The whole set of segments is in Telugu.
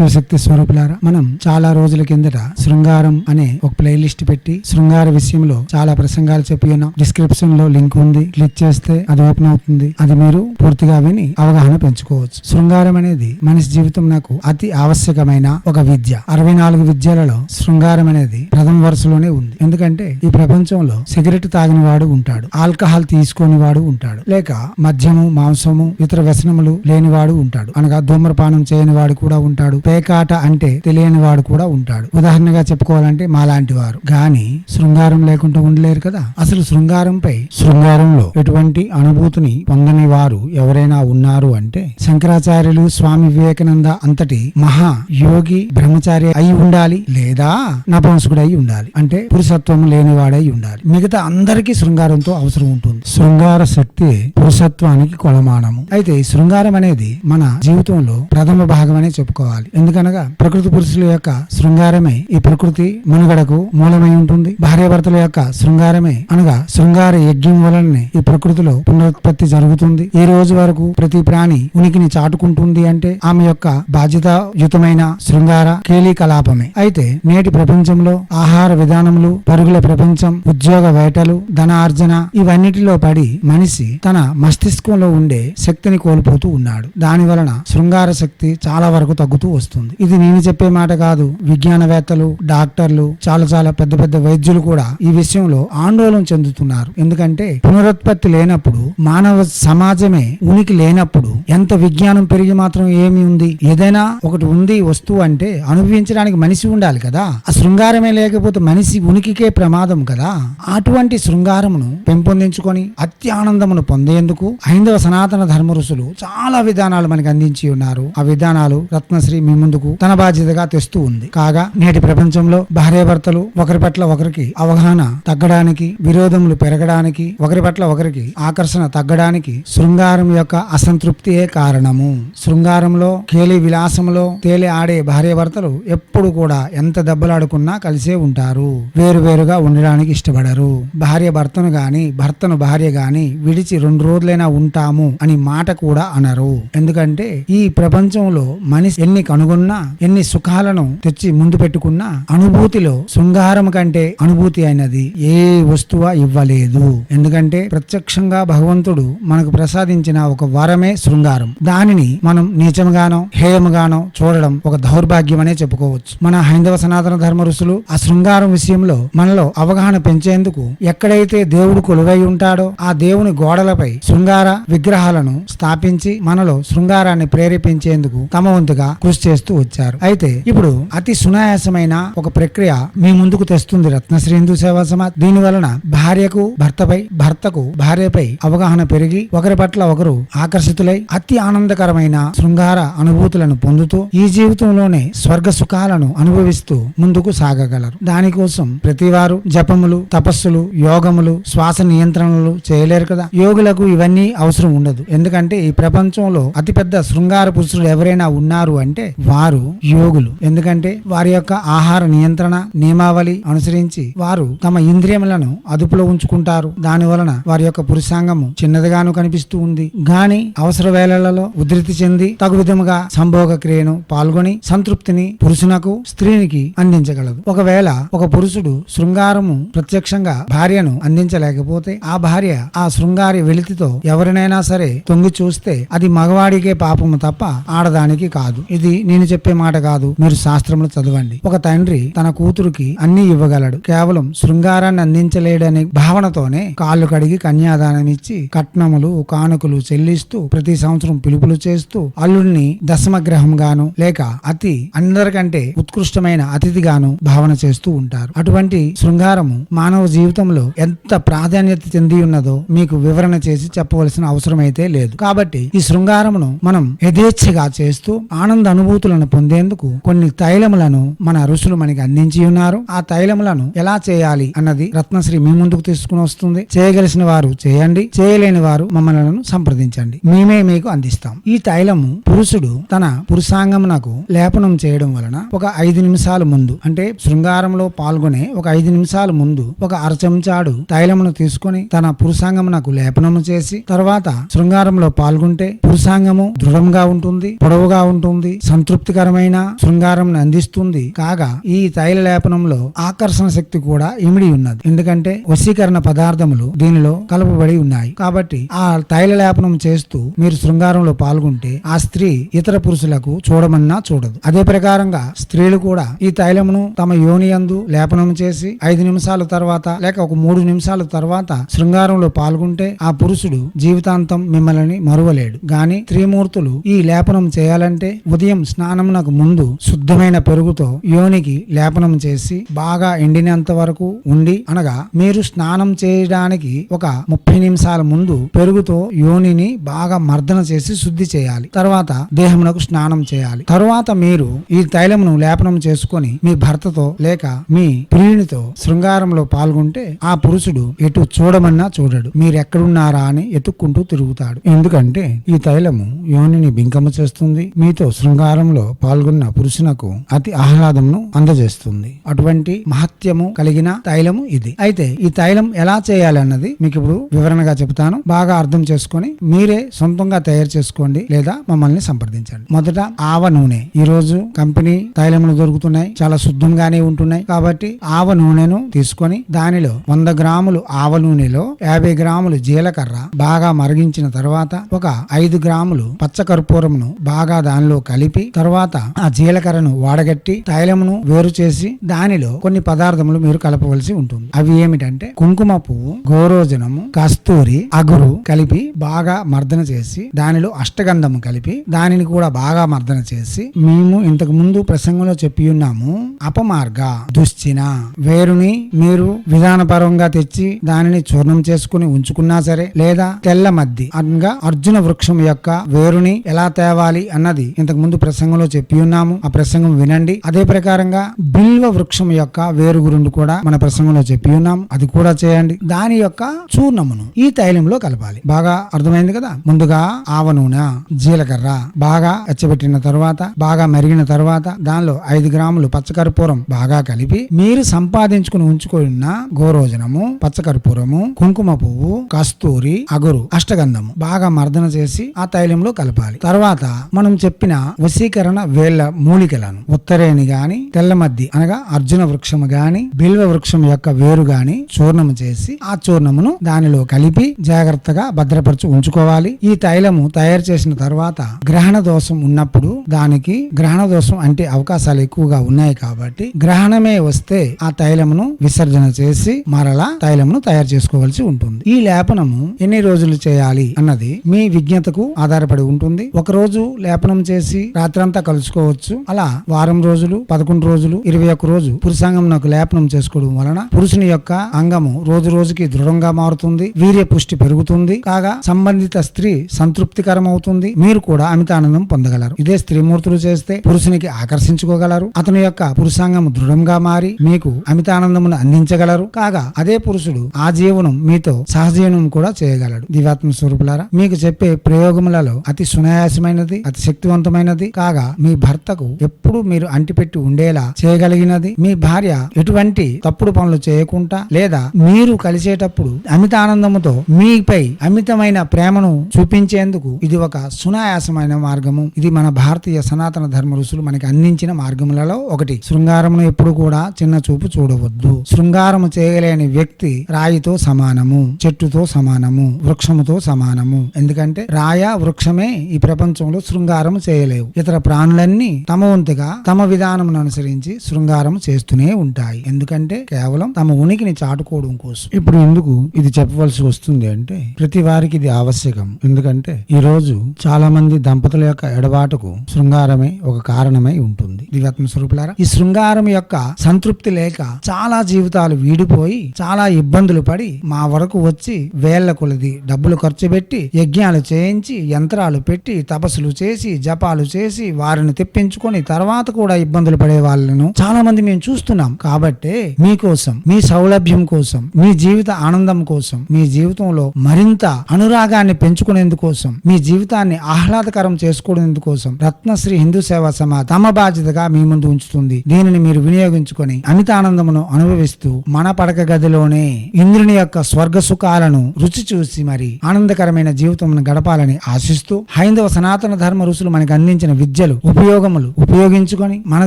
శివశక్తి స్వరూపులారా మనం చాలా రోజుల కిందట శృంగారం అనే ఒక ప్లేలిస్ట్ పెట్టి శృంగార విషయంలో చాలా ప్రసంగాలు చెప్పి ఉన్నాం. డిస్క్రిప్షన్లో లింక్ ఉంది. క్లిక్ చేస్తే అది ఓపెన్ అవుతుంది. అది మీరు పూర్తిగా విని అవగాహన పెంచుకోవచ్చు. శృంగారం అనేది మనిషి జీవితం నాకు అతి ఆవశ్యకమైన ఒక విద్య. అరవై నాలుగు విద్యలలో శృంగారం అనేది ప్రథమ వరుసలోనే ఉంది. ఎందుకంటే ఈ ప్రపంచంలో సిగరెట్ తాగిన వాడు ఉంటాడు. ఆల్కహాల్ తీసుకొని వాడు ఉంటాడు. లేక మద్యము మాంసము ఇతర వ్యసనములు లేనివాడు ఉంటాడు. అనగా ధూమ్రపానం చేయని వాడు కూడా ఉంటాడు. పేకాట అంటే తెలియని వాడు కూడా ఉంటాడు. ఉదాహరణగా చెప్పుకోవాలంటే మాలాంటి వారు. గాని శృంగారం లేకుండా ఉండలేరు కదా. అసలు శృంగారంపై శృంగారంలో ఎటువంటి అనుభూతిని పొందని వారు ఎవరైనా ఉన్నారు అంటే శంకరాచార్యులు స్వామి వివేకానంద అంతటి మహా యోగి బ్రహ్మచారి అయి ఉండాలి లేదా నపంసుకుడు అయి ఉండాలి. అంటే పురుషత్వం లేనివాడై ఉండాలి. మిగతా అందరికీ శృంగారంతో అవసరం ఉంటుంది. శృంగార శక్తి పురుషత్వానికి కొలమానము. అయితే శృంగారం అనేది మన జీవితంలో ప్రథమ భాగం అనే చెప్పుకోవాలి. ఎందుకనగా ప్రకృతి పురుషుల యొక్క శృంగారమే ఈ ప్రకృతి మనుగడకు మూలమై ఉంటుంది. భార్యాభర్తల యొక్క శృంగారమే అనగా శృంగార యజ్ఞం వలననే ఈ ప్రకృతిలో పునరుత్పత్తి జరుగుతుంది. ఈ రోజు వరకు ప్రతి ప్రాణి ఉనికిని చాటుకుంటుంది అంటే ఆమె యొక్క బాధ్యతాయుతమైన శృంగార కేలీ కలాపమే అయితే నేటి ప్రపంచంలో ఆహార విధానములు పరుగుల ప్రపంచం ఉద్యోగ వేటలు ధనార్జన ఇవన్నిటిలో పడి మనిషి తన మస్తిష్కంలో ఉండే శక్తిని కోల్పోతూ ఉన్నాడు. దాని వలన శృంగార శక్తి చాలా వరకు తగ్గుతూ వస్తుంది. ఇది నేను చెప్పే మాట కాదు. విజ్ఞానవేత్తలు డాక్టర్లు చాలా చాలా పెద్ద పెద్ద వైద్యులు కూడా ఈ విషయంలో ఆందోళన చెందుతున్నారు. ఎందుకంటే పునరుత్పత్తి లేనప్పుడు మానవ సమాజమే ఉనికి లేనప్పుడు ఎంత విజ్ఞానం పెరిగి మాత్రం ఏమి ఉంది? ఏదైనా ఒకటి ఉంది వస్తువు అంటే అనుభవించడానికి మనిషి ఉండాలి కదా. ఆ శృంగారమే లేకపోతే మనిషి ఉనికికే ప్రమాదం కదా. అటువంటి శృంగారమును పెంపొందించుకొని అత్యానందమును పొందేందుకు హైందవ సనాతన ధర్మ ఋషులు చాలా విధానాలు మనకి అందించి ఉన్నారు. ఆ విధానాలు రత్నశ్రీ మీ ముందుకు తన బాధ్యతగా తెస్తూ ఉంది. కాగా నేటి ప్రపంచంలో భార్యాభర్తలు ఒకరి పట్ల ఒకరికి అవగాహన తగ్గడానికి విరోధములు పెరగడానికి ఒకరి పట్ల ఒకరికి ఆకర్షణ తగ్గడానికి శృంగారం యొక్క అసంతృప్తియే కారణము. శృంగారంలో కేలి విలాసంలో తేలి ఆడే భార్యాభర్తలు ఎప్పుడు కూడా ఎంత దెబ్బలాడుకున్నా కలిసే ఉంటారు. వేరు వేరుగా ఉండడానికి ఇష్టపడరు. భార్య భర్తను గాని భర్తను భార్య గాని విడిచి రెండు రోజులైనా ఉంటాము అని మాట కూడా అనరు. ఎందుకంటే ఈ ప్రపంచంలో మనిషి ఎన్ని కనుగొన్నా ఎన్ని సుఖాలను తెచ్చి ముందు పెట్టుకున్నా అనుభూతిలో శృంగారం కంటే అనుభూతి అయినది ఏ వస్తువ ఇవ్వలేదు. ఎందుకంటే ప్రత్యక్షంగా భగవంతుడు మనకు ప్రసాదించిన ఒక వరమే శృంగారం. దానిని మనం నీచముగానో హేయముగానో చూడడం ఒక దౌర్భాగ్యం అనే చెప్పుకోవచ్చు. మన హైందవ సనాతన ధర్మ ఋషులు ఆ శృంగారం విషయంలో మనలో అవగాహన పెంచేందుకు ఎక్కడైతే దేవుడు కొలువై ఉంటాడో ఆ దేవుని గోడలపై శృంగార విగ్రహాలను స్థాపించి మనలో శృంగారాన్ని ప్రేరేపించేందుకు తమ వంతుగా కృషి చేస్తూ వచ్చారు. అయితే ఇప్పుడు అతి సునాయాసమైన ఒక ప్రక్రియ మీ ముందుకు తెస్తుంది రత్నశ్రీ హిందూ సేవా సమాజ్. దీని వలన భార్యకు భర్తపై భర్తకు భార్యపై అవగాహన పెరిగి ఒకరి పట్ల ఒకరు ఆకర్షితులై అతి ఆనందకరమైన శృంగార అనుభూతులను పొందుతూ ఈ జీవితంలోనే స్వర్గ సుఖాలను అనుభవిస్తూ ముందుకు సాగగలరు. దానికోసం ప్రతివారు జపములు తపస్సులు యోగములు శ్వాస నియంత్రణలు చేయలేరు కదా. యోగులకు ఇవన్నీ అవసరం ఉండదు. ఎందుకంటే ఈ ప్రపంచంలో అతిపెద్ద శృంగార పురుషులు ఎవరైనా ఉన్నారు అంటే వారు యోగులు. ఎందుకంటే వారి యొక్క ఆహార నియంత్రణ నియమావళి అనుసరించి వారు తమ ఇంద్రియములను అదుపులో ఉంచుకుంటారు. దాని వలన వారి యొక్క పురుషాంగము చిన్నదిగాను కనిపిస్తూ ఉంది. గాని అవసర వేళలలో ఉధృతి చెంది తగు విధముగా సంభోగ క్రియను పాల్గొని సంతృప్తిని పురుషునకు స్త్రీనికి అందించగలదు. ఒకవేళ ఒక పురుషుడు శృంగారము ప్రత్యక్షంగా భార్యను అందించలేకపోతే ఆ భార్య ఆ శృంగారి వెలితితో ఎవరినైనా సరే తొంగి చూస్తే అది మగవాడికే పాపము తప్ప ఆడదానికి కాదు. ఇది నేను చెప్పే మాట కాదు. మీరు శాస్త్రములు చదవండి. ఒక తండ్రి తన కూతురుకి అన్ని ఇవ్వగలడు. కేవలం శృంగారాన్ని అందించలేడనే భావనతోనే కాళ్ళు కడిగి కన్యాదానం ఇచ్చి కట్నములు కానుకలు చెల్లిస్తూ ప్రతి సంవత్సరం పిలుపులు చేస్తూ అల్లుడిని దశమగ్రహం గాను లేక అతి అందరికంటే ఉత్కృష్టమైన అతిథిగాను భావన చేస్తూ ఉంటారు. అటువంటి శృంగారము మానవ జీవితంలో ఎంత ప్రాధాన్యత చెంది ఉన్నదో మీకు వివరణ చేసి చెప్పవలసిన అవసరం అయితే లేదు. కాబట్టి ఈ శృంగారమును మనం యథేచ్ఛగా చేస్తూ ఆనంద అనుభూతి అనుభూతులను పొందేందుకు కొన్ని తైలములను మన ఋషులు మనకి అందించి ఉన్నారు. ఆ తైలములను ఎలా చేయాలి అన్నది రత్నశ్రీ మీ ముందుకు తీసుకుని వస్తుంది. చేయగలిసిన వారు చేయండి. చేయలేని వారు మమ్మల్ని సంప్రదించండి. మేమే మీకు అందిస్తాం. ఈ తైలము పురుషుడు తన పురుషాంగమునకు లేపనం చేయడం వలన ఒక ఐదు నిమిషాల ముందు అంటే శృంగారంలో పాల్గొనే ఒక ఐదు నిమిషాల ముందు ఒక అరచెంచాడు తైలమును తీసుకొని తన పురుషాంగమునకు లేపనము చేసి తర్వాత శృంగారంలో పాల్గొంటే పురుషాంగము దృఢంగా ఉంటుంది పొడవుగా ఉంటుంది సంతృప్తికరమైన శృంగారం అందిస్తుంది. కాగా ఈ తైల లేపనంలో ఆకర్షణ శక్తి కూడా ఇమిడి ఉన్నది. ఎందుకంటే వశీకరణ పదార్థములు దీనిలో కలపబడి ఉన్నాయి. కాబట్టి ఆ తైల లేపనం చేస్తూ మీరు శృంగారంలో పాల్గొంటే ఆ స్త్రీ ఇతర పురుషులకు చూడమన్నా చూడదు. అదే ప్రకారంగా స్త్రీలు కూడా ఈ తైలమును తమ యోనియందు లేపనం చేసి ఐదు నిమిషాల తర్వాత లేక ఒక మూడు నిమిషాల తర్వాత శృంగారంలో పాల్గొంటే ఆ పురుషుడు జీవితాంతం మిమ్మల్ని మరువలేడు. గాని త్రిమూర్తులు ఈ లేపనం చేయాలంటే ఉదయం స్నానమునకు ముందు శుద్ధమైన పెరుగుతో యోనికి లేపనం చేసి బాగా ఎండినంత వరకు ఉండి అనగా మీరు స్నానం చేయడానికి ఒక ముప్పై నిమిషాల ముందు పెరుగుతో యోనిని బాగా మర్దన చేసి శుద్ధి చేయాలి. తర్వాత దేహమునకు స్నానం చేయాలి. తరువాత మీరు ఈ తైలమును లేపనం చేసుకొని మీ భర్తతో లేక మీ ప్రియునితో శృంగారంలో పాల్గొంటే ఆ పురుషుడు ఎటు చూడమన్నా చూడడు. మీరు ఎక్కడున్నారా అని ఎతుక్కుంటూ తిరుగుతాడు. ఎందుకంటే ఈ తైలము యోనిని బింకము చేస్తుంది. మీతో శృంగారం శృంగారంలో పాల్గొన్న పురుషునకు అతి ఆహ్లాదమును అందజేస్తుంది. అటువంటి మహత్యము కలిగిన తైలము ఇది. అయితే ఈ తైలం ఎలా చేయాలన్నది మీకు ఇప్పుడు వివరణగా చెబుతాను. బాగా అర్థం చేసుకొని మీరే సొంతంగా తయారు చేసుకోండి లేదా మమ్మల్ని సంప్రదించండి. మొదట ఆవ నూనె. ఈ రోజు కంపెనీ తైలములు దొరుకుతున్నాయి. చాలా శుద్ధంగానే ఉంటున్నాయి. కాబట్టి ఆవ నూనెను తీసుకొని దానిలో వంద గ్రాములు ఆవ నూనెలో యాభై గ్రాములు జీలకర్ర బాగా మరిగించిన తర్వాత ఒక ఐదు గ్రాములు పచ్చకర్పూరమును బాగా దానిలో కలిపి తర్వాత ఆ జీలకర్రను వాడగట్టి తైలమును వేరు చేసి దానిలో కొన్ని పదార్థములు మీరు కలపవలసి ఉంటుంది. అవి ఏమిటంటే కుంకుమ పువ్వు గోరోజనము కస్తూరి అగురు కలిపి బాగా మర్దన చేసి దానిలో అష్టగంధము కలిపి దానిని కూడా బాగా మర్దన చేసి మేము ఇంతకు ముందు ప్రసంగంలో చెప్పి ఉన్నాము అపమార్గ దుశ్చిన. వేరుని మీరు విధానపరంగా తెచ్చి దానిని చూర్ణం చేసుకుని ఉంచుకున్నా సరే లేదా తెల్ల మద్ది అనగా అర్జున వృక్షం యొక్క వేరుని ఎలా తేవాలి అన్నది ఇంతకు ముందు ప్రసంగంలో చెప్పి ఉన్నాము. ఆ ప్రసంగం వినండి. అదే ప్రకారంగా బిల్వ వృక్షం యొక్క వేరు గురుండు కూడా మన ప్రసంగంలో చెప్పి ఉన్నాము. అది కూడా చేయండి. దాని యొక్క చూర్ణమును ఈ తైలంలో కలపాలి. బాగా అర్థమైంది కదా? ముందుగా ఆవ నూనె జీలకర్ర బాగా ఎచ్చబెట్టిన తర్వాత బాగా మరిగిన తర్వాత దానిలో ఐదు గ్రాములు పచ్చకర్పూరం బాగా కలిపి మీరు సంపాదించుకుని ఉంచుకున్న గోరోజనము పచ్చకర్పూరము కుంకుమ పువ్వు కస్తూరి అగురు అష్టగంధము బాగా మర్దన చేసి ఆ తైలంలో కలపాలి. తర్వాత మనం చెప్పిన వశీకరణ వేళ్ళ మూలికలను. ఉత్తరేణి గాని తెల్లమద్ది అనగా అర్జున వృక్షము గాని బిల్వ వృక్షం యొక్క వేరు గాని చూర్ణము చేసి ఆ చూర్ణమును దానిలో కలిపి జాగ్రత్తగా భద్రపరచు ఉంచుకోవాలి. ఈ తైలము తయారు చేసిన తర్వాత గ్రహణ దోషం ఉన్నప్పుడు దానికి గ్రహణ దోషం అంటే అవకాశాలు ఎక్కువగా ఉన్నాయి కాబట్టి గ్రహణమే వస్తే ఆ తైలమును విసర్జన చేసి మరలా తైలమును తయారు చేసుకోవాల్సి ఉంటుంది. ఈ లేపనము ఎన్ని రోజులు చేయాలి అన్నది మీ విజ్ఞతకు ఆధారపడి ఉంటుంది. ఒక రోజు లేపనం చేసి రాత్రి రాత్రంతా కలుసుకోవచ్చు. అలా వారం రోజులు పదకొండు రోజులు ఇరవై ఒక్క రోజు పురుషాంగం నాకు లేపనం చేసుకోవడం వలన పురుషుని యొక్క అంగము రోజు రోజుకి దృఢంగా మారుతుంది వీర్య పుష్టి పెరుగుతుంది కాగా సంబంధిత స్త్రీ సంతృప్తికరం అవుతుంది మీరు కూడా అమితానందం పొందగలరు. ఇదే స్త్రీమూర్తులు చేస్తే పురుషునికి ఆకర్షించుకోగలరు అతని యొక్క పురుషాంగం దృఢంగా మారి మీకు అమితానందమును అందించగలరు కాగా అదే పురుషుడు ఆ జీవనం మీతో సహజీవనం కూడా చేయగలడు. దివ్యాత్మ స్వరూపులారా మీకు చెప్పే ప్రయోగములలో అతి సునాయాసమైనది అతి శక్తివంతమైనది కాగా మీ భర్తకు ఎప్పుడు మీరు అంటిపెట్టి ఉండేలా చేయగలిగినది? మీ భార్య ఎటువంటి తప్పుడు పనులు చేయకుండా లేదా మీరు కలిసేటప్పుడు అమిత ఆనందముతో మీపై అమితమైన ప్రేమను చూపించేందుకు ఇది ఒక సునాయాసమైన మార్గము. ఇది మన భారతీయ సనాతన ధర్మ ఋషులు మనకి అందించిన మార్గములలో ఒకటి. శృంగారమును ఎప్పుడు కూడా చిన్న చూపు చూడవద్దు. శృంగారము చేయలేని వ్యక్తి రాయితో సమానము చెట్టుతో సమానము వృక్షముతో సమానము. ఎందుకంటే రాయ వృక్షమే ఈ ప్రపంచంలో శృంగారం చేయలేవు. ఇతర ప్రాణులన్నీ తమ వంతుగా తమ విధానం అనుసరించి శృంగారం చేస్తూనే ఉంటాయి. ఎందుకంటే కేవలం తమ ఉనికిని చాటుకోవడం కోసం. ఇప్పుడు ఎందుకు ఇది చెప్పవలసి వస్తుంది అంటే ప్రతి వారికి ఇది ఆవశ్యకం. ఎందుకంటే ఈ రోజు చాలా మంది దంపతుల యొక్క ఎడబాటుకు శృంగారమే ఒక కారణమై ఉంటుంది. దివ్యాత్మ స్వరూపులారా ఈ శృంగారం యొక్క సంతృప్తి లేక చాలా జీవితాలు వీడిపోయి చాలా ఇబ్బందులు పడి మా వరకు వచ్చి వేళ్ళ కొలది డబ్బులు ఖర్చు పెట్టి యజ్ఞాలు చేయించి యంత్రాలు పెట్టి తపస్సులు చేసి జపాలు చేసి వారిని తెప్పించుకొని తర్వాత కూడా ఇబ్బందులు పడే వాళ్ళను చాలా మంది మేము చూస్తున్నాం. కాబట్టే మీకోసం మీ సౌలభ్యం కోసం మీ జీవిత ఆనందం కోసం మీ జీవితంలో మరింత అనురాగాన్ని పెంచుకునేందుకోసం మీ జీవితాన్ని ఆహ్లాదకరం చేసుకోవడందుకోసం రత్నశ్రీ హిందూ సేవా సమాజ్ తమ బాధ్యతగా మీ ముందు ఉంచుతుంది. దీనిని మీరు వినియోగించుకొని అమిత ఆనందమును అనుభవిస్తూ మన పడక గదిలోనే ఇంద్రుని యొక్క స్వర్గ సుఖాలను రుచి చూసి మరి ఆనందకరమైన జీవితం గడపాలని ఆశిస్తూ హైందవ సనాతన ధర్మ ఋషులు మనకు అందించిన విద్య విద్యలు ఉపయోగములు ఉపయోగించుకొని మన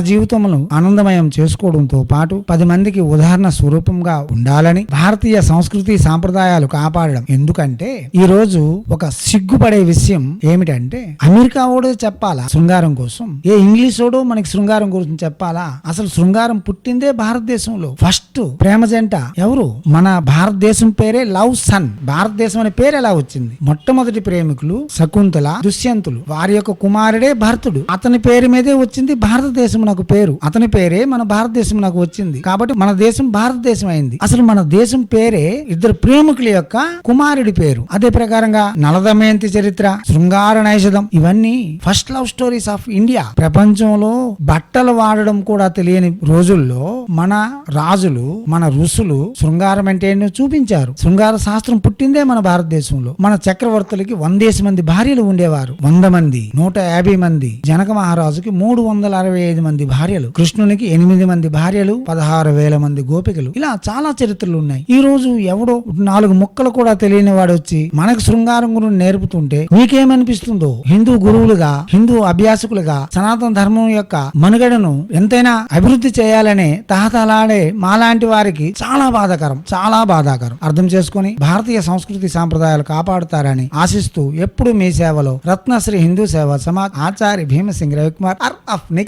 జీవితమును ఆనందమయం చేసుకోవడంతో పాటు పది మందికి ఉదాహరణ స్వరూపంగా ఉండాలని భారతీయ సంస్కృతి సాంప్రదాయాలు కాపాడడం. ఎందుకంటే ఈ రోజు ఒక సిగ్గుపడే విషయం ఏమిటంటే అమెరికా ఓడు చెప్పాలా? శృంగారం కోసం. ఏ ఇంగ్లీష్ మనకి శృంగారం గురించి చెప్పాలా? అసలు శృంగారం పుట్టిందే భారతదేశంలో. ఫస్ట్ ప్రేమ జంట ఎవరు? మన భారతదేశం పేరే లవ్ సన్. భారతదేశం అనే పేరు ఎలా వచ్చింది? మొట్టమొదటి ప్రేమికులు శకుంతల దుష్యంతులు. వారి యొక్క కుమారుడే భరతుడు. అతని పేరు మీదే వచ్చింది భారతదేశం నాకు పేరు. అతని పేరే మన భారతదేశం నాకు వచ్చింది. కాబట్టి మన దేశం భారతదేశం అయింది. అసలు మన దేశం పేరే ఇద్దరు ప్రేమికుల యొక్క కుమారుడి పేరు. అదే ప్రకారంగా నలదమయంతి చరిత్ర శృంగార నైషధం ఇవన్నీ first love stories of India ప్రపంచంలో బట్టలు వాడడం కూడా తెలియని రోజుల్లో మన రాజులు మన ఋషులు శృంగారం అంటే చూపించారు. శృంగార శాస్త్రం పుట్టిందే మన భారతదేశంలో. మన చక్రవర్తులకి వందేసి మంది భార్యలు ఉండేవారు. వంద మంది నూట యాభై మంది జనక మహారాజుకి మూడు వందల అరవై ఐదు మంది భార్యలు కృష్ణునికి ఎనిమిది మంది భార్యలు పదహారు వేల మంది గోపికలు. ఇలా చాలా చరిత్రలు ఉన్నాయి. ఈ రోజు ఎవడో నాలుగు ముక్కలు కూడా తెలియని వాడు వచ్చి మనకు శృంగారం గురించి నేర్పుతుంటే మీకేమనిపిస్తుందో హిందూ గురువులుగా హిందూ అభ్యాసకులుగా సనాతన ధర్మం యొక్క మనుగడను ఎంతైనా అభివృద్ధి చేయాలనే తహతలాడే మాలాంటి వారికి చాలా బాధాకరం చాలా బాధాకరం. అర్థం చేసుకొని భారతీయ సంస్కృతి సాంప్రదాయాలు కాపాడుతారని ఆశిస్తూ ఎప్పుడు మీ సేవలో రత్నశ్రీ హిందూ సేవ సమాజ్ ఆచార్య भीमसिंह रविकुमार और अपने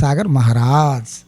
सागर महाराज